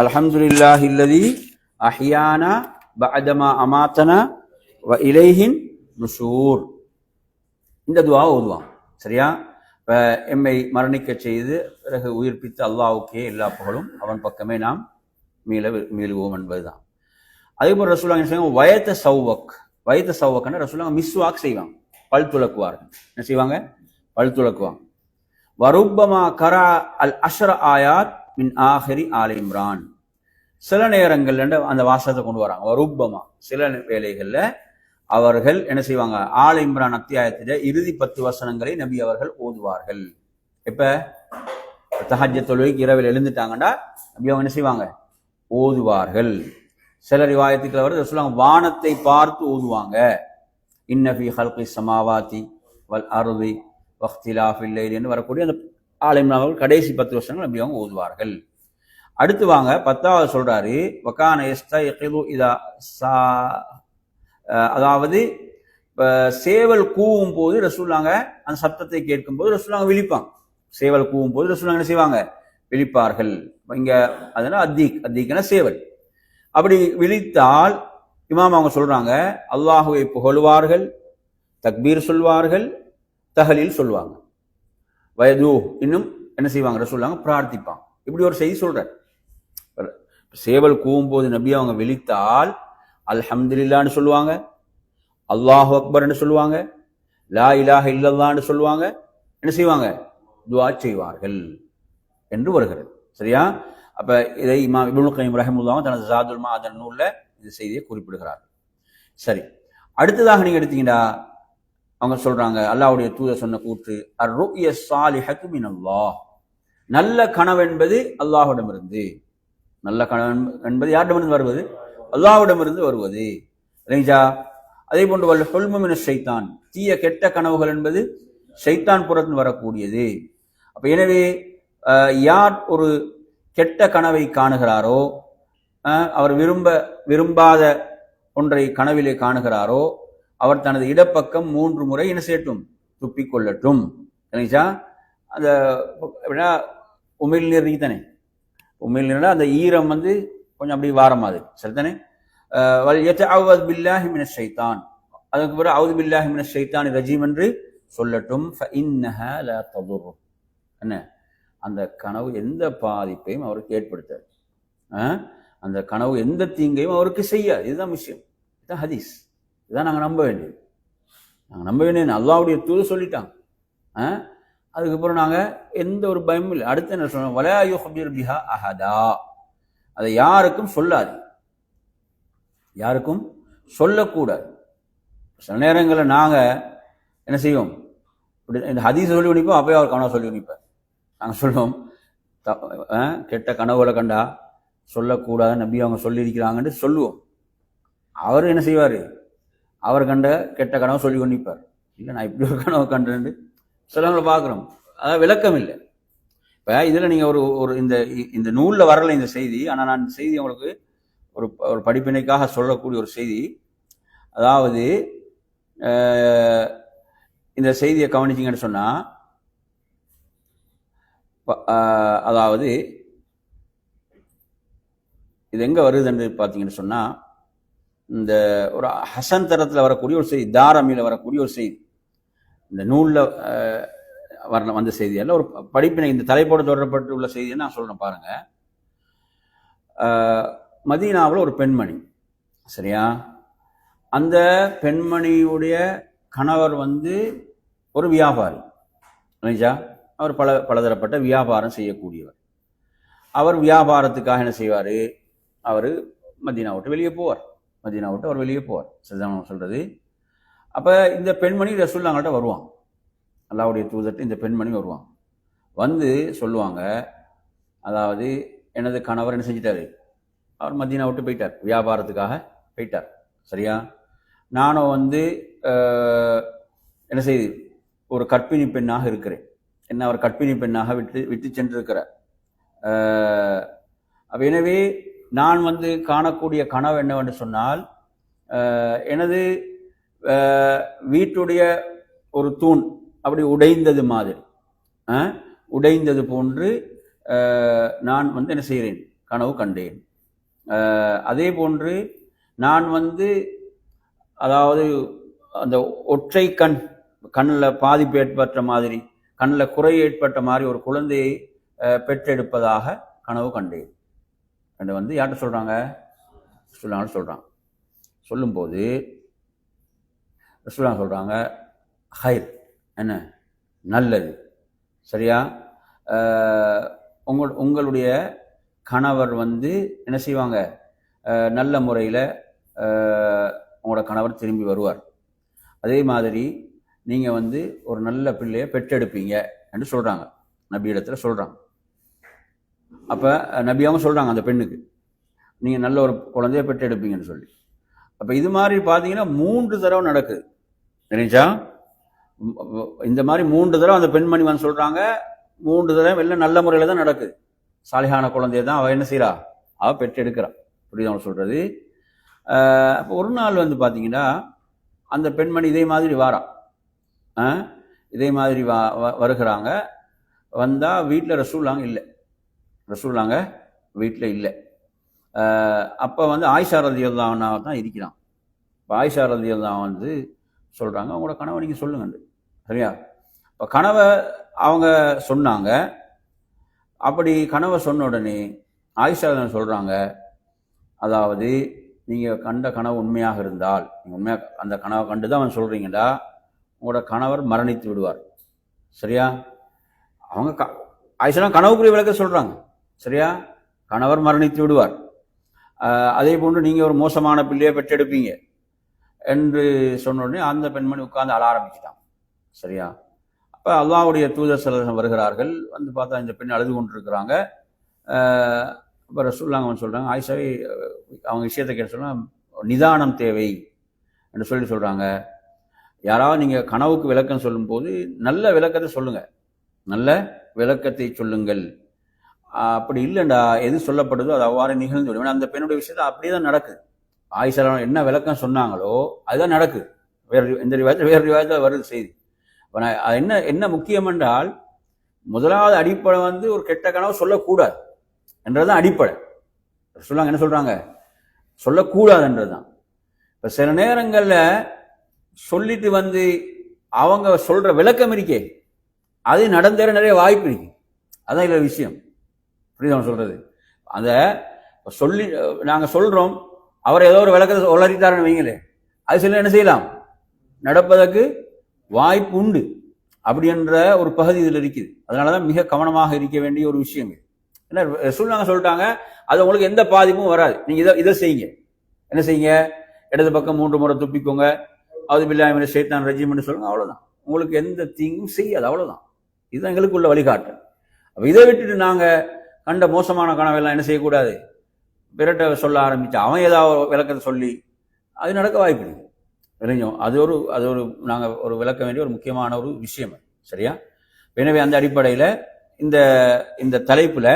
அல்ஹம்துலில்லாஹி இல்லதி அஹ்யானா பஅதமா அமாத்தனா வ இலைஹின் நுஷூர். இந்த துவா ஓதுவான் சரியா? இப்போ எம்மை மரணிக்க செய்து பிறகு உயிர்ப்பித்து அல்லாவுக்கே எல்லா புகழும் அவன் பக்கமே நாம் மீள மீளுவோம் என்பதுதான். அதே போல் ரசூலாங்க என்ன செய்வாங்க? வயத்த சௌவக். வயத்த சௌவக்னா ரசூலாங்க மிஸ்வாக் செய்வாங்க. பல் துளக்குவார்கள் என்ன செய்வாங்க? பல் துளக்குவாங்க வருப்பமா கரா அல் அஷ்ர ஆயாத் மின் ஆஹரி ஆல் இம்ரான். சில நேரங்கள்ல அந்த வாசகத்தை கொண்டு வராங்க. வருப்பமா சில வேலைகள்ல அவர்கள் என்ன செய்வாங்க? ஆல் இம்ரான் அத்தியாயத்தில இறுதி பத்து வசனங்களை நபி அவர்கள் ஓதுவார்கள். இப்ப தஹஜ தொழுகைக்கு இரவில் எழுந்துட்டாங்கன்னா நபி அவங்க என்ன செய்வாங்க? ஓதுவார்கள். சில ரிவாயத்துக்கள் வருது. சொல்லுவாங்க வானத்தை பார்த்து ஓதுவாங்க. இன்னஃபி ஹல்கி சமாவாத்தி வல் அருதி வக்திலாஃபில் லைல் வரக்கூடிய அந்த ஆலிம்னாவர்கள் கடைசி பத்து வருஷங்கள் அப்படி அவங்க ஓதுவார்கள். அடுத்து வாங்க பத்தாவது சொல்றாரு வக்கான இதா சா அதாவது சேவல் கூவும் போது ரசூல்லாங்க அந்த சத்தத்தை கேட்கும் போது ரசூல்லாங்க விழிப்பாங்க சேவல் கூவும் போது ரசூல்லாங்க என்ன செய்வாங்க? விழிப்பார்கள். இங்க அதனால அத்தீக் அத்தீக்னா சேவல். அப்படி விழித்தால் இமாம் அவங்க சொல்றாங்க அல்லாஹுவை புகழ்வார்கள் தக்பீர் சொல்வார்கள் தஹலில் சொல்லுவாங்க வயது இன்னும் என்ன செய்வாங்க? சொல்லுவாங்க பிரார்த்திப்பான் இப்படி ஒரு செய்தி சொல்றார். சேவல் கூவும்போது நபி அவங்க விழித்தால் அல்ஹம்துலில்லான்னு சொல்லுவாங்க அல்லாஹு அக்பர்னு சொல்லுவாங்க லா இலாஹ இல்லல்லான்னு சொல்லுவாங்க என்ன செய்வாங்க? துவா செய்வார்கள் என்று வருகிறது. சரியா? அப்ப இதை இமா இபுல் கைம் ரஹமுல்லாவும் தனது ஜாதுல் மாதன் நூல்ல இந்த செய்தியை குறிப்பிடுகிறார். சரி. அடுத்ததாக நீங்க எடுத்தீங்கன்னா அவங்க சொல்றாங்க அல்லாவுடைய தூதர் சொன்ன கூற்று அர் ருய சாலிஹத்து மின் அல்லாஹ் நல்ல கனவு என்பது அல்லாஹுடமிருந்து நல்ல கனவு என்பது யாரிடமிருந்து வருவது? அல்லாஹுடமிருந்து வருவது. ரைஜா அதே போன்று வல்ல சொல்முமின ஷைத்தான். தீய கெட்ட கனவுகள் என்பது ஷைத்தான் புறத்தில் வரக்கூடியது. அப்ப எனவே யார் ஒரு கெட்ட கனவை காணுகிறாரோ அவர் விரும்ப விரும்பாத ஒன்றை கனவிலே காணுகிறாரோ அவர் தனது இடப்பக்கம் மூன்று முறை என்ன செய்யட்டும் துப்பிக் கொள்ளட்டும் சரிங்களா? அந்த எப்படின்னா உமிழ் நீர் தானே? உமிழ் நீர்னா அந்த ஈரம் வந்து கொஞ்சம் அப்படி வாரமாது சரிதானே? வல் பில்லாஹி மின ஷைத்தான். அதுக்கு பிறகு அவுது பில்லாஹி மின ஷைத்தான் ரஜீம் என்று சொல்லட்டும். என்ன? அந்த கனவு எந்த பாதிப்பையும் அவருக்கு ஏற்படுத்தாது. அந்த கனவு எந்த தீங்கையும் அவருக்கு செய்யாது. இதுதான் விஷயம். இதுதான் ஹதீஸ். இதுதான் நாங்கள் நம்ப வேண்டியது. நாங்கள் நம்ப வேண்டியது. அல்லாவுடைய தூது சொல்லிட்டாங்க அதுக்கப்புறம் நாங்கள் எந்த ஒரு பயமும் இல்லை. அடுத்து என்ன சொல்கிறோம் வலாயு ஹபீர் பிஹா அஹதா. அதை யாருக்கும் சொல்லாது. யாருக்கும் சொல்லக்கூடாது. சில நேரங்களில் நாங்கள் என்ன செய்வோம்? இப்படி இந்த ஹதீஸ் சொல்லி உணிப்போம் அப்பயே அவர் கனவு சொல்லி உணிப்பார் நாங்கள் சொல்லுவோம் த- கெட்ட கனவுகளை கண்டா சொல்லக்கூடாது நம்பி அவங்க சொல்லியிருக்கிறாங்கன்ட்டு சொல்லுவோம். அவர் என்ன செய்வார்? அவர் கண்ட கெட்ட கனவு சொல்லி கொண்டிருப்பார். இல்லை நான் இப்படி ஒரு கனவு கண்டேன் சிலவங்களை பார்க்குறோம். அதாவது விளக்கம் இல்லை. இப்போ இதில் நீங்கள் ஒரு ஒரு இந்த இந்த நூலில் வரல இந்த செய்தி ஆனால் நான் இந்த செய்தி உங்களுக்கு ஒரு ஒரு படிப்பினைக்காக சொல்லக்கூடிய ஒரு செய்தி. அதாவது இந்த செய்தியை கவனிச்சிங்கன்னு சொன்னால் அதாவது இது எங்கே வருதுன்னு பார்த்தீங்கன்னு சொன்னால் இந்த ஒரு ஹசன் தரத்தில் வரக்கூடிய ஒரு செய்தி தாரமியில் வரக்கூடிய ஒரு செய்தி. இந்த நூலில் வர வந்த செய்தி. அல்ல ஒரு படிப்பினை இந்த தலைப்போடு தொடரப்பட்டுள்ள செய்தியை நான் சொல்கிறேன் பாருங்க. மதீனாவில் ஒரு பெண்மணி. சரியா? அந்த பெண்மணியுடைய கணவர் வந்து ஒரு வியாபாரி. இல்லைஞ்சா அவர் பல பலதரப்பட்ட வியாபாரம் செய்யக்கூடியவர். அவர் வியாபாரத்துக்காக என்ன செய்வார்? அவர் மதீனா விட்டு வெளியே போவார். மதினா விட்டு அவர் வெளியே போவார். சரிதான் சொல்கிறது அப்போ இந்த பெண்மணி ரசூல்லாங்கள்ட்ட வருவான். அல்லாவுடைய தூதர்கிட்ட இந்த பெண்மணி வருவான். வந்து சொல்லுவாங்க அதாவது எனது கணவர் என்ன செஞ்சிட்டாரு? அவர் மதினா விட்டு போயிட்டார். வியாபாரத்துக்காக போயிட்டார். சரியா? நானும் வந்து என்ன செய்து ஒரு கற்பிணி பெண்ணாக இருக்கிறேன். என்ன அவர் கற்பிணி பெண்ணாக விட்டு விட்டு சென்றிருக்கிறார். அப்போ எனவே நான் வந்து காணக்கூடிய கனவு என்னவென்று சொன்னால் எனது வீட்டுடைய ஒரு தூண் அப்படி உடைந்தது மாதிரி. உடைந்தது போன்று நான் வந்து என்ன செய்கிறேன்? கனவு கண்டேன். அதே போன்று நான் வந்து அதாவது அந்த ஒற்றை கண் கண்ணில் பாதிப்பு ஏற்பட்ட மாதிரி கண்ணில் குறை ஏற்பட்ட மாதிரி ஒரு குழந்தையை பெற்றெடுப்பதாக கனவு கண்டேன். அண்ட் வந்து யார்கிட்ட சொல்கிறாங்க சொல்லான்னு சொல்கிறான் சொல்லும்போது ரசூலா சொல்கிறாங்க ஹைர். என்ன? நல்லது. சரியா? உங்கள் உங்களுடைய கணவர் வந்து என்ன செய்வாங்க? நல்ல முறையில் உங்களோட கணவர் திரும்பி வருவார். அதே மாதிரி நீங்கள் வந்து ஒரு நல்ல பிள்ளையை பெற்றெடுப்பீங்க என்று சொல்கிறாங்க நபியிடத்தில் சொல்கிறாங்க அப்போ நபியாவும் சொல்கிறாங்க அந்த பெண்ணுக்கு. நீங்கள் நல்ல ஒரு குழந்தைய பெற்றெடுப்பீங்கன்னு சொல்லி. அப்போ இது மாதிரி பார்த்தீங்கன்னா மூன்று தடவை நடக்குது. நினைச்சா இந்த மாதிரி மூன்று தடவை அந்த பெண்மணி வந்து சொல்கிறாங்க மூன்று தடவை எல்லாம் நல்ல முறையில் தான் நடக்குது. சாலிகான குழந்தைய தான் அவள் என்ன செய்கிறா அவள் பெற்றெடுக்கிறா புரியுது அவன் சொல்கிறது அப்போ ஒரு நாள் வந்து பார்த்தீங்கன்னா அந்த பெண்மணி இதே மாதிரி வாரான் ஆ? இதே மாதிரி வா வ- வருகிறாங்க. வந்தால் வீட்டில் ரசூலாங்க இல்லை. ரசூலாங்க வீட்டில் இல்லை. அப்போ வந்து ஆயிஷா ரதியல்லான் தான் இருக்கிறான். இப்போ ஆயிஷா ரதியல்லான் வந்து சொல்கிறாங்க அவங்களோட கனவை நீங்கள் சொல்லுங்கண்டு சரியா? இப்போ கனவை அவங்க சொன்னாங்க. அப்படி கனவை சொன்ன உடனே ஆயிஷா சொல்கிறாங்க அதாவது நீங்கள் கண்ட கனவு உண்மையாக இருந்தால் நீங்கள் உண்மையாக அந்த கனவை கண்டு தான் அவன் சொல்கிறீங்கடா உங்களோட கணவர் மரணித்து விடுவார். சரியா? அவங்க க ஆயிஷா கனவுக்குரிய விளக்க சொல்கிறாங்க சரியா? கணவர் மரணித்து விடுவார். அதே போன்று நீங்கள் ஒரு மோசமான பிள்ளையை பெற்றெடுப்பீங்க என்று சொன்ன உடனே அந்த பெண்மணி உட்கார்ந்து அழ ஆரம்பிச்சிட்டான். சரியா? அப்போ அல்லாவுடைய தூதர் சிலர் வருகிறார்கள். வந்து பார்த்தா இந்த பெண் அழுது கொண்டிருக்கிறாங்க. அப்போ ரசூல்லாங்க அவன் சொல்கிறாங்க ஆயிஷாவை அவங்க விஷயத்தை கேட்டு சொன்னால் நிதானம் தேவை என்று சொல்லி சொல்கிறாங்க யாராவது நீங்கள் கனவுக்கு விளக்கம் சொல்லும்போது நல்ல விளக்கத்தை சொல்லுங்கள் நல்ல விளக்கத்தை சொல்லுங்கள். அப்படி இல்லைண்டா எது சொல்லப்படுதோ அது அவ்வாறு நிகழ்ந்து விடும். அந்த பெண்ணுடைய விஷயத்தை அப்படியே தான் நடக்குது ஆயிஷா என்ன விளக்கம் சொன்னாங்களோ அதுதான் நடக்குது வேறு இந்த ரிவாயத்தில் வேறு ரிவாயத்தில் வருது செய்தி. இப்போ நான் அது என்ன என்ன முக்கியம் என்றால் முதலாவது அடிப்படை வந்து ஒரு கெட்ட கனவு சொல்லக்கூடாது என்றதுதான் அடிப்படை. சொல்லாங்க என்ன சொல்கிறாங்க சொல்லக்கூடாதுன்றது தான் இப்போ சில நேரங்களில் சொல்லிட்டு வந்து அவங்க சொல்கிற விளக்கம் இருக்கே அது நடந்தேற நிறைய வாய்ப்பு இருக்கு. அதான் இதில் விஷயம். புரியுதா சொல்கிறது சொல்றது? அந்த சொல்லி நாங்கள் சொல்றோம் அவர் ஏதோ ஒரு விளக்கத்தை உளறிட்டாருன்னு வைங்களே. அது சில என்ன செய்யலாம்? நடப்பதற்கு வாய்ப்பு உண்டு. அப்படி என்ற ஒரு பகுதி இதில் இருக்குது. அதனால தான் மிக கவனமாக இருக்க வேண்டிய ஒரு விஷயம் என்ன சொல்லுவாங்க சொல்லிட்டாங்க அது உங்களுக்கு எந்த பாதிப்பும் வராது. நீங்கள் இதை இதை செய்யுங்க. என்ன செய்யுங்க? இடது பக்கம் மூன்று முறை துப்பிக்கோங்க. அது பில்லாமல் சேத்தான் ரஜிமெண்ட் சொல்லுங்க அவ்வளோதான் உங்களுக்கு எந்த தீங்கும் செய்யாது அவ்வளோதான் இதுதான் எங்களுக்கு உள்ள வழிகாட்டு அப்போ இதை விட்டுட்டு நாங்கள் கண்ட மோசமான கனவெல்லாம் என்ன செய்யக்கூடாது? பிறட்ட சொல்ல ஆரம்பித்து அவன் ஏதாவது விளக்கத்தை சொல்லி அது நடக்க வாய்ப்பு இருக்கு. அது ஒரு அது ஒரு நாங்கள் ஒரு விளக்க வேண்டிய ஒரு முக்கியமான ஒரு விஷயம் சரியா? எனவே அந்த அடிப்படையில் இந்த இந்த தலைப்பில்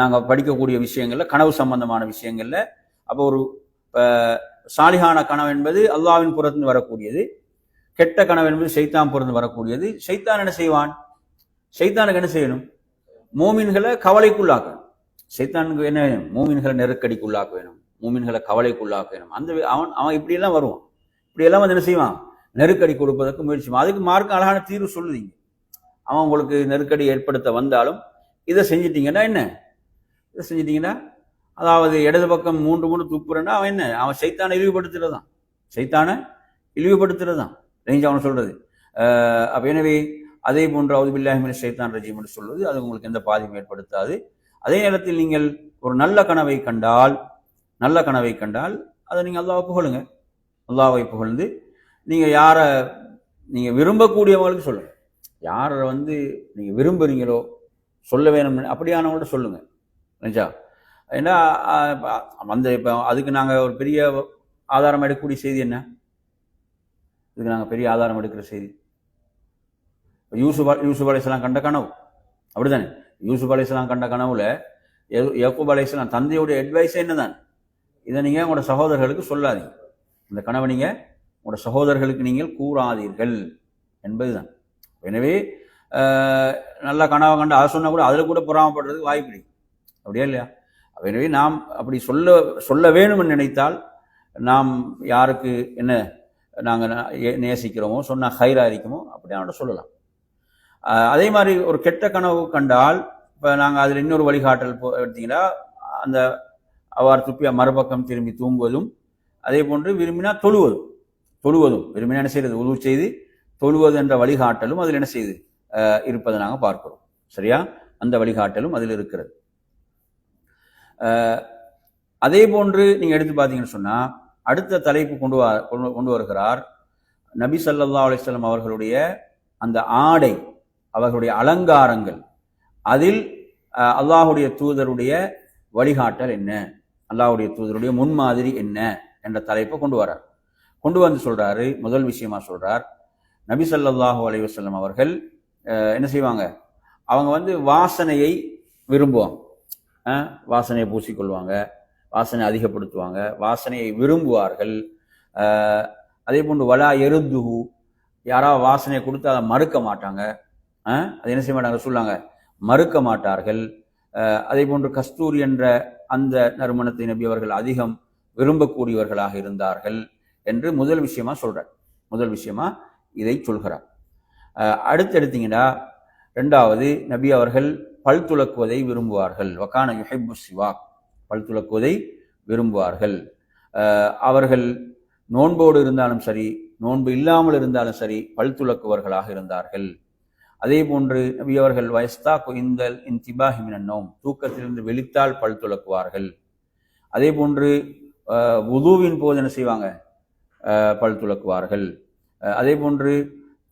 நாங்கள் படிக்கக்கூடிய விஷயங்களில் கனவு சம்பந்தமான விஷயங்களில் அப்போ ஒரு சாலிகான கனவு என்பது அல்லாவின் புறத்திலிருந்து வரக்கூடியது. கெட்ட கனவு என்பது சைத்தான் புறந்து வரக்கூடியது. சைத்தான் என்ன செய்வான்? சைத்தானுக்கு என்ன செய்யணும்? மூமின்களை கவலைக்குள்ளாக்கணும் சைத்தானுக்கு என்ன வேணும்? மூமின்களை நெருக்கடிக்குள்ளாக்க வேணும் மூமின்களை கவலைக்குள்ளாக்க வேணும் அந்த அவன் அவன் இப்படியெல்லாம் வருவான். இப்படியெல்லாம் வந்து என்ன செய்வான்? நெருக்கடி கொடுப்பதற்கு முயற்சி செய்வான். அதுக்கு மார்க்க அழகான தீர்வு சொல்லுதீங்க அவன் உங்களுக்கு நெருக்கடி ஏற்படுத்த வந்தாலும் இதை செஞ்சிட்டீங்கன்னா என்ன? இதை செஞ்சிட்டீங்கன்னா அதாவது இடது பக்கம் மூன்று மூணு துப்புறன்னா அவன் என்ன? அவன் சைத்தானை இழிவுபடுத்துறது தான் சைத்தானை இழிவுபடுத்துறது தான் ரேஞ்ச் அவன் சொல்றது. அப்போ என்னவே எனவே அதே போன்று அவுதுபில்லாஹிமின் ஷைத்தான் ரஜீம் என்று சொல்வது அது உங்களுக்கு எந்த பாதிப்பும் ஏற்படுத்தாது. அதே நேரத்தில் நீங்கள் ஒரு நல்ல கனவை கண்டால் நல்ல கனவை கண்டால் அதை நீங்கள் அல்லாவை புகழுங்க. அல்லாவை புகழ்ந்து நீங்கள் யாரை நீங்கள் விரும்பக்கூடியவங்களுக்கு சொல்லுங்கள் யாரை வந்து நீங்கள் விரும்புறீங்களோ சொல்ல வேணும்னு அப்படியானவங்கள்ட்ட சொல்லுங்கள் நினைச்சா ஏன்னா அந்த இப்போ அதுக்கு நாங்கள் ஒரு பெரிய ஆதாரம் எடுக்கக்கூடிய செய்தி என்ன? இதுக்கு நாங்கள் பெரிய ஆதாரம் எடுக்கிற செய்தி. யூசுப் யூசுப் அலைஹிஸ்ஸலாம் கண்ட கனவு. அப்படிதானே யூசுப் அலைஹிஸ்ஸலாம் கண்ட கனவுல யகு- யக்கூப் அலைஹிஸ்ஸலாம் தந்தையுடைய அட்வைஸ் என்னதான்? இதை நீங்கள் உங்களோட சகோதரர்களுக்கு சொல்லாதீங்க. இந்த கனவை நீங்கள் உங்களோட சகோதரர்களுக்கு நீங்கள் கூறாதீர்கள். என்பதுதான். எனவே நல்ல கனவை கண்டு அதை சொன்னால் கூட அதில் கூட பொறாமப்படுறதுக்கு வாய்ப்பு அப்படியா இல்லையா? எனவே நாம் அப்படி சொல்ல சொல்ல வேணும்னு நினைத்தால் நாம் யாருக்கு என்ன நாங்கள் நேசிக்கிறோமோ சொன்னால் ஹைரா இருக்கமோ அப்படி அவனோட சொல்லலாம். அதே மாதிரி ஒரு கெட்ட கனவு கண்டால் இப்போ நாங்கள் அதில் இன்னொரு வழிகாட்டல் போ எடுத்தீங்கன்னா அந்த அவ்வாறு துப்பி மறுபக்கம் திரும்பி தூங்குவதும் அதே போன்று விரும்பினா தொழுவதும் தொழுவதும். விரும்பினா என்ன செய்யறது? உதவு செய்து தொழுவது என்ற வழிகாட்டலும் அதில் என்ன செய்யுது இருப்பதை நாங்கள் பார்க்கிறோம். சரியா? அந்த வழிகாட்டலும் அதில் இருக்கிறது. அதே போன்று நீங்கள் எடுத்து பார்த்தீங்கன்னு சொன்னால் அடுத்த தலைப்பு கொண்டு வா கொண்டு கொண்டு வருகிறார். நபி சல்லா அலிஸ்லாம் அவர்களுடைய அந்த ஆடை அவர்களுடைய அலங்காரங்கள். அதில் அல்லாஹுடைய தூதருடைய வழிகாட்டல் என்ன? அல்லாஹுடைய தூதருடைய முன்மாதிரி என்ன? என்ற தலைப்பை கொண்டு வரார். கொண்டு வந்து சொல்றாரு முதல் விஷயமா சொல்றார். நபி ஸல்லல்லாஹு அலைவசல்லம் அவர்கள் என்ன செய்வாங்க? அவங்க வந்து வாசனையை விரும்புவாங்க. வாசனையை பூசிக்கொள்வாங்க வாசனை அதிகப்படுத்துவாங்க வாசனையை விரும்புவார்கள். அதே போன்று வலா எருதுஹு யாராவது வாசனையை கொடுத்து அதை மறுக்க மாட்டாங்க. அது என்ன செய்ய மாட்டாங்க? சொல்லாங்க மறுக்க மாட்டார்கள். அதே போன்று கஸ்தூரி என்ற அந்த நறுமணத்தை நபி அவர்கள் அதிகம் விரும்பக்கூடியவர்களாக இருந்தார்கள் என்று முதல் விஷயமா சொல்றார். முதல் விஷயமா இதை சொல்கிறார். அடுத்து எடுத்தீங்கன்னா ரெண்டாவது நபி அவர்கள் பல் துலக்குவதை விரும்புவார்கள். வக்கான யுஹிப்பு சிவாக். பல் துலக்குவதை விரும்புவார்கள். அவர்கள் நோன்போடு இருந்தாலும் சரி நோன்பு இல்லாமல் இருந்தாலும் சரி பல் துலக்குவர்களாக இருந்தார்கள். அதே போன்று நபியவர்கள் வயஸ்தா குயிந்தல் இன் திபாஹிமின் நோம் தூக்கத்திலிருந்து வெளித்தால் பல் துலக்குவார்கள். அதே போன்று உதுவின் போது என்ன செய்வாங்க? பல் துலக்குவார்கள். அதே போன்று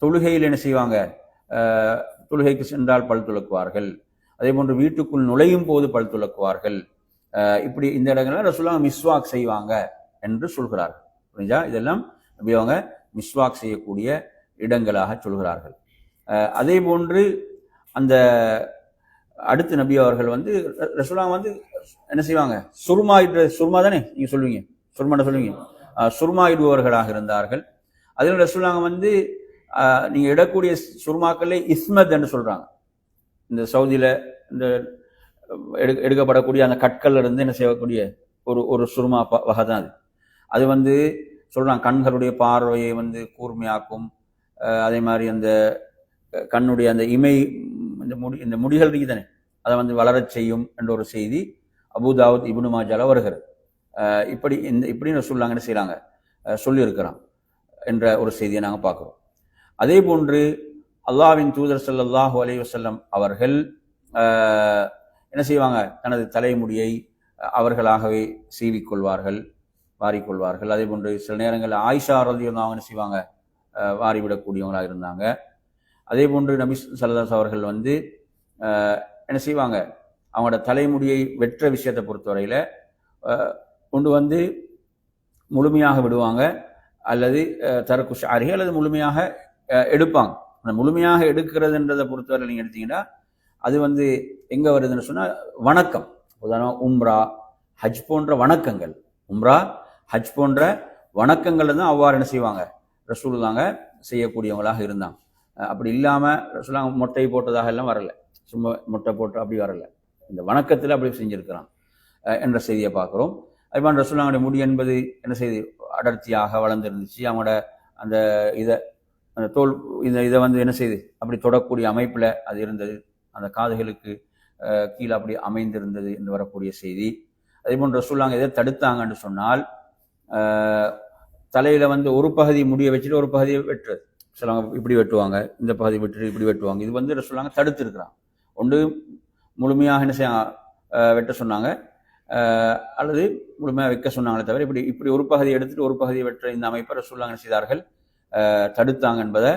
தொழுகையில் என்ன செய்வாங்க? தொழுகைக்கு சென்றால் பல் துலக்குவார்கள். அதே போன்று வீட்டுக்குள் நுழையும் போது பல் துலக்குவார்கள். இப்படி இந்த இடங்கள்ல ரசுல்லா மிஸ்வாக் செய்வாங்க என்று சொல்கிறார்கள். புரிஞ்சா? இதெல்லாம் நபி அவங்க மிஸ்வாக் செய்யக்கூடிய இடங்களாக சொல்கிறார்கள். அதே போன்று அந்த அடுத்த நபி அவர்கள் வந்து ர- வந்து என்ன செய்வாங்க? சுருமாயிட்டு சுருமா தானே? நீங்கள் சொல்லுவீங்க. சுருமான சொல்லுவீங்க? சுருமா சுருமாயிடுபவர்களாக இருந்தார்கள். அதில் ரசூலுல்லாஹ் வந்து நீங்கள் இடக்கூடிய சுருமாக்களே இஸ்மத் என்று சொல்கிறாங்க இந்த சவுதியில் இந்த எடு எடுக்கப்படக்கூடிய அந்த கற்கள்ல இருந்து என்ன செய்யக்கூடிய ஒரு ஒரு சுருமா ப- வகை தான் அது. அது வந்து சொல்கிறாங்க கண்களுடைய பார்வையை வந்து கூர்மையாக்கும் அதே மாதிரி அந்த கண்ணுடைய அந்த இமை இந்த முடி இந்த முடிகள் இருக்கு தானே அதை வந்து வளரச் செய்யும் என்ற ஒரு செய்தி அபுதாவுத் இபுனு மாஜால வருகிறது. இப்படி இந்த இப்படின்னு சொல்லாங்கன்னு என்ன சொல்லியிருக்கிறான் என்ற ஒரு செய்தியை நாங்கள் பார்க்குறோம். அதே போன்று அல்லாஹ்வின் தூதர் சல்லாஹூ அலைஹி வஸல்லம் அவர்கள் என்ன செய்வாங்க? தனது தலைமுடியை அவர்களாகவே சீவிக்கொள்வார்கள் வாரிக்கொள்வார்கள். அதே போன்று சில நேரங்களில் ஆயிஷா ரதி என்ன செய்வாங்க? வாரிவிடக்கூடியவங்களாக இருந்தாங்க. அதே போன்று நபி சல்லாஸ் அவர்கள் வந்து என்ன செய்வாங்க? அவங்களோட தலைமுடியை வெற்ற விஷயத்தை பொறுத்தவரையில் கொண்டு வந்து முழுமையாக விடுவாங்க. அல்லது தரக்கு ஷாரி அல்லது முழுமையாக எடுப்பாங்க. அந்த முழுமையாக எடுக்கிறதுன்றதை பொறுத்தவரை நீங்கள் எடுத்தீங்கன்னா அது வந்து எங்கே வருதுன்னு சொன்னால் வணக்கம். உதாரணம் உம்ரா ஹஜ் போன்ற வணக்கங்கள். உம்ரா ஹஜ் போன்ற வணக்கங்கள்ல தான் அவ்வாறு என்ன செய்வாங்க? ரசூலுல்லாங்க செய்யக்கூடியவங்களாக இருந்தாங்க. அப்படி இல்லாமல் ரசூலாங்க மொட்டை போட்டதாக எல்லாம் வரல. சும்மா மொட்டை போட்டு அப்படி வரல. இந்த வணக்கத்தில் அப்படி செஞ்சுருக்கிறான் என்ற செய்தியை பார்க்குறோம். அதுமாதிரி ரசுல்லாவுடைய முடி என்பது என்ன செய்து அடர்த்தியாக வளர்ந்துருந்துச்சு. அவங்களோட அந்த இதை அந்த தோல் இந்த இதை வந்து என்ன செய்து அப்படி தொடக்கூடிய அமைப்பில் அது இருந்தது. அந்த காதுகளுக்கு கீழே அப்படி அமைந்திருந்தது என்று வரக்கூடிய செய்தி. அதே போன்று ரசூலாங்க எதை தடுத்தாங்கன்னு சொன்னால் தலையில் வந்து ஒரு பகுதி முடியை வச்சுட்டு ஒரு பகுதியை வெட்டுறது. சிலவங்க இப்படி வெட்டுவாங்க இந்த பகுதி விட்டுட்டு இப்படி வெட்டுவாங்க. இது வந்து சொல்லாங்க தடுத்துருக்குறான். ஒன்று முழுமையாக என்ன செய்ய வெட்ட சொன்னாங்க. அல்லது முழுமையாக வைக்க சொன்னாங்களே தவிர இப்படி இப்படி ஒரு பகுதியை எடுத்துட்டு ஒரு பகுதியை வெற்ற இந்த அமைப்பை ரசூல்லாங்க செய்தார்கள்? தடுத்தாங்க என்பதை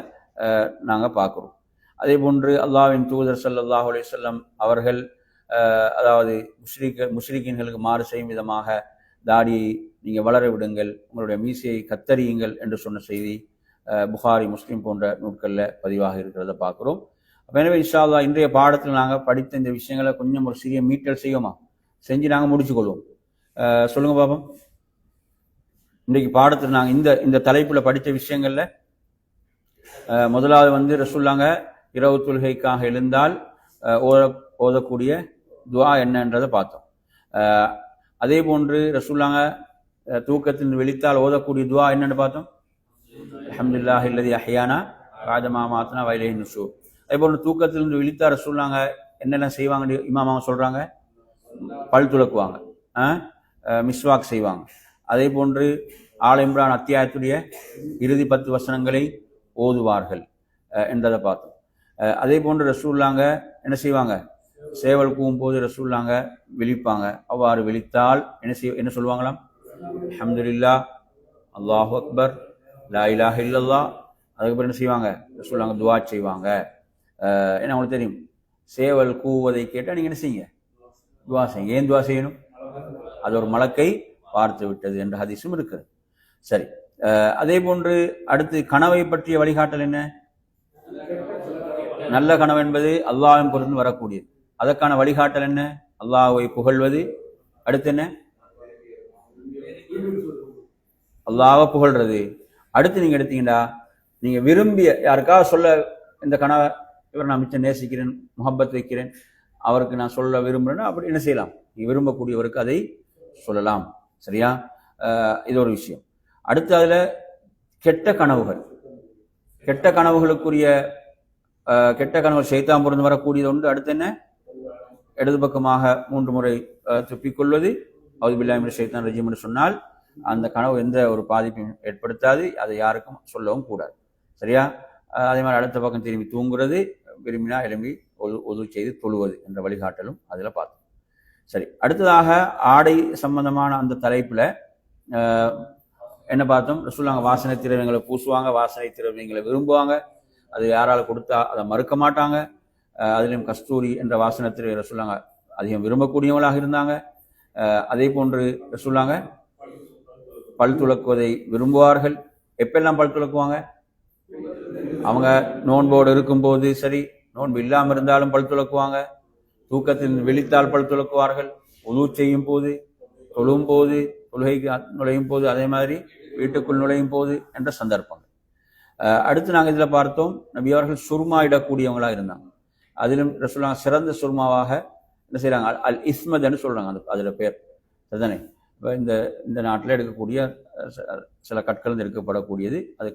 நாங்கள் பார்க்குறோம். அதே போன்று அல்லாஹ்வின் தூதர் சல்லாஹ் அலைஹி வஸல்லம் அவர்கள் அதாவது முஸ்ரீக்க முஸ்ரீக்கின்களுக்கு மாறு செய்யும் விதமாக தாடியை நீங்கள் வளர விடுங்கள் உங்களுடைய மீசையை கத்தரியுங்கள் என்று சொன்ன செய்தி புகாரி முஸ்லீம் போன்ற நூட்களில் பதிவாக இருக்கிறத பார்க்குறோம். அப்போ எனவே இஷாவா இன்றைய பாடத்தில் நாங்கள் படித்த இந்த விஷயங்களை கொஞ்சம் ஒரு சிறிய மீட்டல் செய்வோமா? செஞ்சு நாங்கள் முடிச்சுக்கொள்வோம். சொல்லுங்கள் சொல்லுங்க பாப்போம் இன்றைக்கு பாடத்தில் நாங்கள் இந்த இந்த தலைப்பில் படித்த விஷயங்களில் முதலாவது வந்து ரசூல்லாங்க இரவு தொழுகைக்காக எழுந்தால் ஓத ஓதக்கூடிய துவா என்னன்றதை பார்த்தோம். அதே போன்று ரசூல்லாங்க தூக்கத்தில் வெளித்தால் ஓதக்கூடிய துவா என்னன்னு பார்த்தோம். அல்ஹம்துலில்லாஹ் இல்லதி அஹியானா ராஜமா மாத்தனா வயலே நுசு அதே போன்று தூக்கத்திலிருந்து விழித்தார ரசூல்லாங்க என்னென்ன செய்வாங்க இமாமாங்க சொல்கிறாங்க பல் துலக்குவாங்க. மிஸ்வாக் செய்வாங்க. அதே போன்று ஆல் இம்ரான் அத்தியாயத்துடைய இறுதி பத்து வசனங்களை ஓதுவார்கள். என்றதை பார்த்தோம். அதே போன்று ரசூல்லாங்க என்ன செய்வாங்க? சேவல் கூவும் போது ரசூல்லாங்க விழிப்பாங்க. அவ்வாறு விழித்தால் என்ன செய் என்ன சொல்லுவாங்களாம்? அஹமதுல்லா அல்லாஹு அக்பர் லா இலாக இல்லல்லா அதுக்கப்புறம் என்ன செய்வாங்க? சொல்லுவாங்க துவா செய்வாங்க. என்ன உங்களுக்கு தெரியும்? சேவல் கூவதை கேட்டால் நீங்கள் என்ன செய்யுங்க? துவா செய்யுங்க. ஏன் துவா செய்யணும்? அது ஒரு மலக்கை பார்த்து விட்டது என்ற ஹதீஸும் இருக்குது. சரி. அதே போன்று அடுத்து கனவை பற்றிய வழிகாட்டல் என்ன? நல்ல கனவு என்பது அல்லாவின் பொருந்து வரக்கூடியது. அதற்கான வழிகாட்டல் என்ன? அல்லாவை புகழ்வது. அடுத்து என்ன? அல்லாவை புகழ்றது. அடுத்து நீங்கள் எடுத்தீங்கன்னா நீங்கள் விரும்பிய யாருக்காக சொல்ல இந்த கணவர் இவர் நான் மிச்சம் நேசிக்கிறேன் முகப்பத் வைக்கிறேன் அவருக்கு நான் சொல்ல விரும்புகிறேன்னா அப்படி என்ன செய்யலாம்? நீ விரும்பக்கூடியவருக்கு அதை சொல்லலாம். சரியா? இது ஒரு விஷயம். அடுத்து அதில் கெட்ட கனவுகள். கெட்ட கனவுகளுக்குரிய கெட்ட கனவுகள் சைத்தான் பொருந்து வரக்கூடியது உண்டு. அடுத்து என்ன? இடது பக்கமாக மூன்று முறை அஹ், துப்பிக்கொள்வது. அவுதுபில்லாமின் சைத்தான் ரஜிம் என்று சொன்னால் அந்த கனவு எந்த ஒரு பாதிப்பையும் ஏற்படுத்தாது அதை யாருக்கும் சொல்லவும் கூடாது. சரியா? அதே மாதிரி அடுத்த பக்கம் திரும்பி தூங்குறது விரும்பினா எழும்பி ஒது ஒது செய்து தொழுவது என்ற வழிகாட்டலும் அதில் பார்த்தோம். சரி அடுத்ததாக ஆடை சம்பந்தமான அந்த தலைப்பில் என்ன பார்த்தோம்? சொல்லுவாங்க வாசனை திரவியங்களை பூசுவாங்க வாசனை திரவியங்களை விரும்புவாங்க. அது யாரால் கொடுத்தா அதை மறுக்க மாட்டாங்க. அதுலேயும் அதிலும் கஸ்தூரி என்ற வாசனை திரவியங்களை சொல்லுவாங்க அதிகம் விரும்பக்கூடியவங்களாக இருந்தாங்க. அதே போன்று ரசூலாங்க பல் துலக்குவதை விரும்புவார்கள்? எப்பெல்லாம் பல் துளக்குவாங்க அவங்க நோன்போடு இருக்கும்போது சரி நோன்பு இல்லாமல் இருந்தாலும் பல் துளக்குவாங்க தூக்கத்தில் விழித்தால் பல் துளக்குவார்கள் உது செய்யும் போது தொழும் போது தொழுகைக்கு நுழையும் போது அதே மாதிரி வீட்டுக்குள் நுழையும் போது என்ற சந்தர்ப்பங்கள். அடுத்து நாங்கள் இதில் பார்த்தோம் நபி அவர்கள் சுருமா இடக்கூடியவங்களா இருந்தாங்க. அதிலும் சொல்லுவாங்க சிறந்த சுருமாவாக என்ன செய்கிறாங்க அல் இஸ்மத் சொல்கிறாங்க சொல்றாங்க அந்த அதில் பேர். அதுதானே இந்த இந்த நாட்டில் எடுக்கக்கூடிய ச- சில கற்கள் எடுக்கப்படக்கூடியது. அது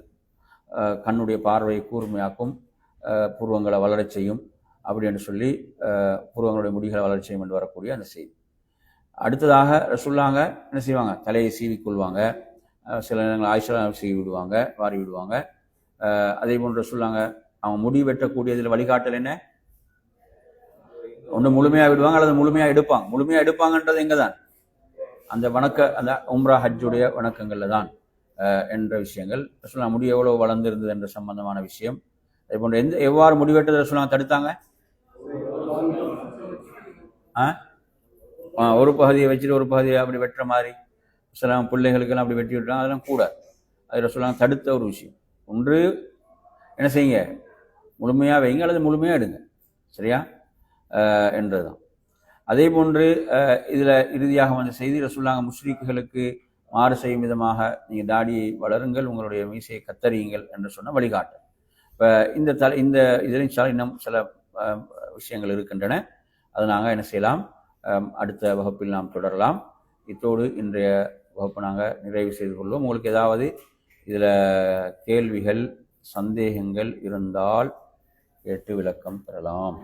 கண்ணுடைய பார்வையை கூர்மையாக்கும் புருவங்களை வளரச் செய்யும் அப்படின்னு சொல்லி புருவங்களுடைய முடிகளை வளரச் செய்யும் என்று வரக்கூடிய அந்த செய்தி. அடுத்ததாக சொல்லாங்க என்ன செய்வாங்க? தலையை சீவிக்கொள்வாங்க. சில நேரங்கள் ஆயுஷா சீவி விடுவாங்க வாரி விடுவாங்க அதே போன்று சொல்லாங்க அவங்க முடி வெட்டக்கூடியதில் வழிகாட்டல் என்ன? ஒன்று முழுமையாக விடுவாங்க அல்லது முழுமையாக எடுப்பாங்க. முழுமையாக எடுப்பாங்கன்றது எங்கே தான் அந்த வணக்க அந்த உம்ரா ஹஜ்ஜுடைய வணக்கங்களில் தான் என்ற விஷயங்கள். ரசூலா முடி எவ்வளோ வளர்ந்திருந்தது என்ற சம்பந்தமான விஷயம். அதே போன்ற எந்த எவ்வாறு முடிவெட்டதை ரசூலா தடுத்தாங்க? ஆ? ஒரு பகுதியை வச்சுட்டு ஒரு பகுதியை அப்படி வெட்டுற மாதிரி சில பிள்ளைகளுக்கெல்லாம் அப்படி வெட்டி விட்டாங்க அதெல்லாம் கூடாது அது ரசூலா தடுத்த ஒரு விஷயம். ஒன்று என்ன செய்யுங்க? முழுமையாக வைங்க அல்லது முழுமையாக எடுங்க. சரியா? அஹ், என்றதுதான். அதே போன்று இதில் இறுதியாக வந்த செய்தி ரசூல்லாங்க முஸ்லீக்குகளுக்கு மாறு செய்யும் விதமாக நீங்கள் தாடியை வளருங்கள் உங்களுடைய மீசையை கத்தறியுங்கள் என்று சொன்ன வழிகாட்டு. இப்போ இந்த தலை இந்த இதிலும் சில இன்னும் சில விஷயங்கள் இருக்கின்றன. அதை நாங்கள் என்ன செய்யலாம் அடுத்த வகுப்பில் நாம் தொடரலாம். இத்தோடு இன்றைய வகுப்பு நாங்கள் நிறைவு செய்து கொள்வோம். உங்களுக்கு ஏதாவது இதில் கேள்விகள் சந்தேகங்கள் இருந்தால் எட்டு விளக்கம் பெறலாம்.